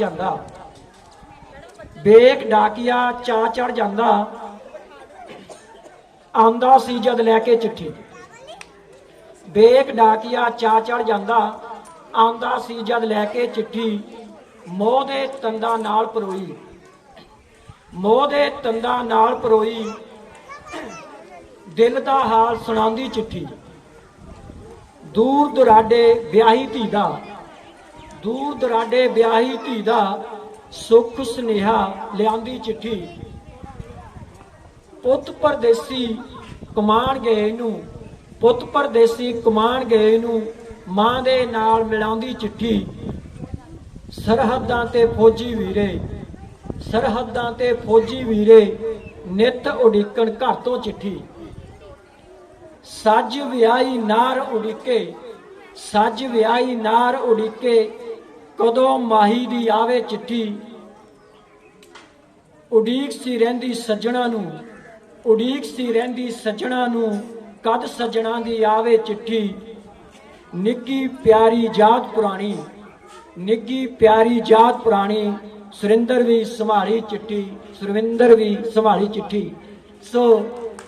ਜਾਂਦਾ। ਬੇਕ ਡਾਕੀਆ ਚਾ ਚੜ ਜਾਂਦਾ। ਆਂਦਾ ਸੀ ਜਦ ਲੈ ਕੇ ਚਿੱਠੀ। ਬੇਕ ਡਾਕੀਆ ਚਾ ਚੜ ਜਾਂਦਾ। ਆਂਦਾ ਸੀ ਜਦ ਲੈ ਕੇ ਚਿੱਠੀ। ਮੋਹ ਦੇ ਤੰਦਾਂ ਨਾਲ ਪਰੋਈ। ਮੋਹ ਦੇ ਤੰਦਾਂ ਨਾਲ ਪਰੋਈ। ਦਿਲ ਦਾ ਹਾਲ ਸੁਣਾਉਂਦੀ ਚਿੱਠੀ। ਦੂਰ ਦੁਰਾਡੇ ਵਿਆਹੀ ਧੀ ਦਾ। ਦੂਰ ਦੁਰਾਡੇ ਵਿਆਹੀ ਧੀ ਦਾ ਸੁੱਖ ਸੁਨੇਹਾ ਲਿਆਂਦੀ ਚਿੱਠੀ। ਪੁੱਤ ਪਰਦੇਸੀ ਕਮਾਣ ਗਏ ਨੂੰ, ਪੁੱਤ ਪਰਦੇਸੀ ਕਮਾਣ ਗਏ ਨੂੰ, ਮਾਂ ਦੇ ਨਾਲ ਮਿਲਾਉਂਦੀ ਚਿੱਠੀ। ਸਰਹੱਦਾਂ ਤੇ ਫੌਜੀ ਵੀਰੇ, ਸਰਹੱਦਾਂ ਤੇ ਫੌਜੀ ਵੀਰੇ, ਨਿਤ ਉਡੀਕਣ ਘਰ ਤੋਂ ਚਿੱਠੀ। ਸੱਜ ਵਿਆਹੀ ਨਾਰ ਉਡੀਕੇ, ਸੱਜ ਵਿਆਹੀ ਨਾਰ ਉਡੀਕੇ ਕਦੋਂ ਮਾਹੀ ਦੀ ਆਵੇ ਚਿੱਠੀ? ਉਡੀਕ ਸੀ ਰਹਿੰਦੀ ਸੱਜਣਾ ਨੂੰ, ਉਡੀਕ ਸੀ ਰਹਿੰਦੀ ਸੱਜਣਾ ਨੂੰ, ਕਦ ਸੱਜਣਾ ਦੀ ਆਵੇ ਚਿੱਠੀ? ਨਿੱਗੀ ਪਿਆਰੀ ਜਾਤ ਪੁਰਾਣੀ ਨਿੱਗੀ ਪਿਆਰੀ ਜਾਤ ਪੁਰਾਣੀ, ਸੁਰਿੰਦਰ ਵੀ ਸੰਭਾਲੀ ਚਿੱਠੀ ਸੁਰਵਿੰਦਰ ਵੀ ਸੰਭਾਲੀ ਚਿੱਠੀ। ਸੋ